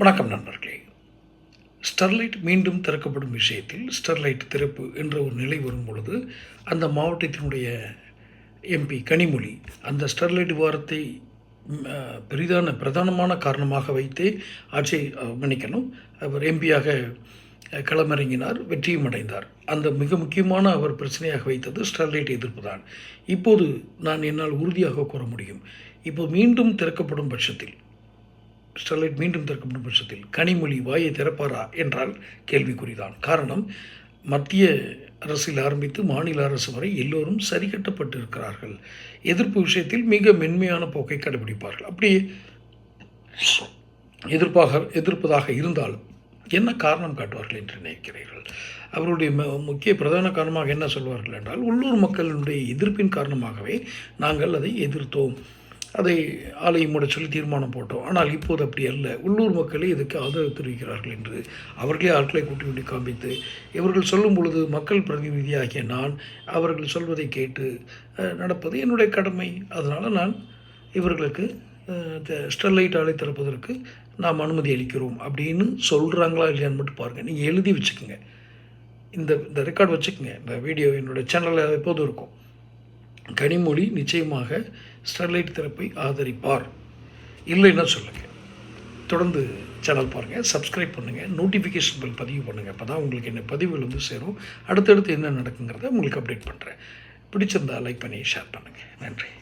வணக்கம் நண்பர்களே. ஸ்டெர்லைட் மீண்டும் திறக்கப்படும் விஷயத்தில் ஸ்டெர்லைட் திறப்பு என்ற ஒரு நிலை வரும் பொழுது அந்த மாவட்டத்தினுடைய எம்பி கனிமொழி அந்த ஸ்டெர்லைட் விவகாரத்தை பெரிதான பிரதானமான காரணமாக வைத்தே ஆட்சியை மன்னிக்கணும். அவர் எம்பியாக களமிறங்கினார் வெற்றியும் அடைந்தார். அந்த மிக முக்கியமான அவர் பிரச்சனையாக வைத்தது ஸ்டெர்லைட் எதிர்ப்பு தான். இப்போது நான் என்னால் உறுதியாக கூற முடியும். இப்போ மீண்டும் திறக்கப்படும் பட்சத்தில் ஸ்டெர்லைட் மீண்டும் திறக்கப்படும் பட்சத்தில் கனிமொழி வாயை திறப்பாரா என்றால் கேள்விக்குறிதான். காரணம் மத்திய அரசில் ஆரம்பித்து மாநில அரசு வரை எல்லோரும் சரி கட்டப்பட்டு இருக்கிறார்கள் எதிர்ப்பு விஷயத்தில் மிக மென்மையான போக்கை கடைபிடிப்பார்கள். அப்படியே எதிர்ப்பாக எதிர்ப்பதாக இருந்தாலும் என்ன காரணம் காட்டுவார்கள் என்று நினைக்கிறீர்கள்? அவருடைய ம- முக்கிய பிரதான காரணமாக என்ன சொல்வார்கள் என்றால் உள்ளூர் மக்களினுடைய எதிர்ப்பின் காரணமாகவே நாங்கள் அதை எதிர்த்தோம். அதை ஆலையை மூட சொல்லி தீர்மானம் போட்டோம். ஆனால் இப்போது அப்படி அல்ல. உள்ளூர் மக்களே இதுக்கு ஆதரவு தெரிவிக்கிறார்கள் என்று அவர்களே ஆட்களை கூட்டி கொண்டு காண்பித்து இவர்கள் சொல்லும் பொழுது மக்கள் பிரதிநிதியாகிய நான் அவர்கள் சொல்வதை கேட்டு நடப்பது என்னுடைய கடமை. அதனால் நான் இவர்களுக்கு த- ஸ்டெர்லைட் ஆலை திறப்பதற்கு நாம் அனுமதி அளிக்கிறோம். அப்படின்னு சொல்கிறாங்களா இல்லையான்னு மட்டும் பாருங்கள் நீங்கள் எழுதி வச்சுக்கோங்க. இந்த இந்த ரெக்கார்ட் வச்சுக்கோங்க. இந்த வீடியோ என்னோட சேனலில் எப்போதும் இருக்கும். கனிமொழி நிச்சயமாக ஸ்டெர்லைட் திறப்பை ஆதரிப்பார். இல்லைன்னா சொல்லுங்கள் தொடர்ந்து சேனல் பாருங்கள் சப்ஸ்கிரைப் பண்ணுங்கள் நோட்டிஃபிகேஷன் பில் பதிவு பண்ணுங்கள் அப்போ தான் உங்களுக்கு என்ன பதிவுகள் வந்து சேரும். அடுத்தடுத்து என்ன நடக்குங்கிறத உங்களுக்கு அப்டேட் பண்ணுறேன் பிடிச்சிருந்தா லைக் பண்ணி ஷேர் பண்ணுங்கள் நன்றி.